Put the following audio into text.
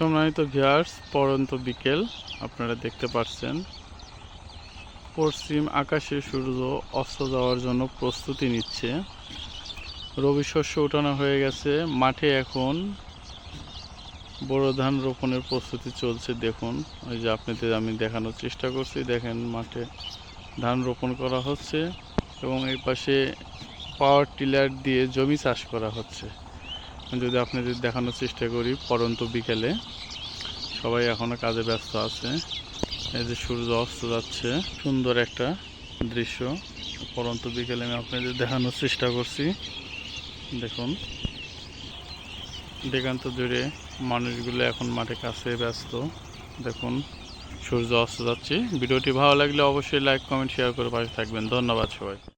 সম্মানিত ভিয়ার্স পরন্ত বিকেল, আপনারা দেখতে পাচ্ছেন পশ্চিম আকাশে সূর্য অস্ত যাওয়ার জন্য প্রস্তুতি নিচ্ছে। রবি শস্য উঠানো হয়ে গেছে। মাঠে এখন বড় ধান রোপণের প্রস্তুতি চলছে। দেখুন, ওই যে আপনাদের আমি দেখানোর চেষ্টা করছি। দেখেন, মাঠে ধান রোপণ করা হচ্ছে এবং এই পাশে পাওয়ার টিলার দিয়ে জমি চাষ করা হচ্ছে। যদি আপনাদের দেখানোর চেষ্টা করি পরন্ত বিকেলে, সবাই এখনও কাজে ব্যস্ত আছে। এই যে সূর্য অস্ত যাচ্ছে, সুন্দর একটা দৃশ্য। পরন্ত বিকেলে আমি আপনাদের দেখানোর চেষ্টা করছি। দেখুন দেখান্ত জুড়ে মানুষগুলো এখন মাঠে কাছে ব্যস্ত। দেখুন, সূর্য অস্ত যাচ্ছে। ভিডিওটি ভালো লাগলে অবশ্যই লাইক কমেন্ট শেয়ার করে পাশে থাকবেন। ধন্যবাদ সবাই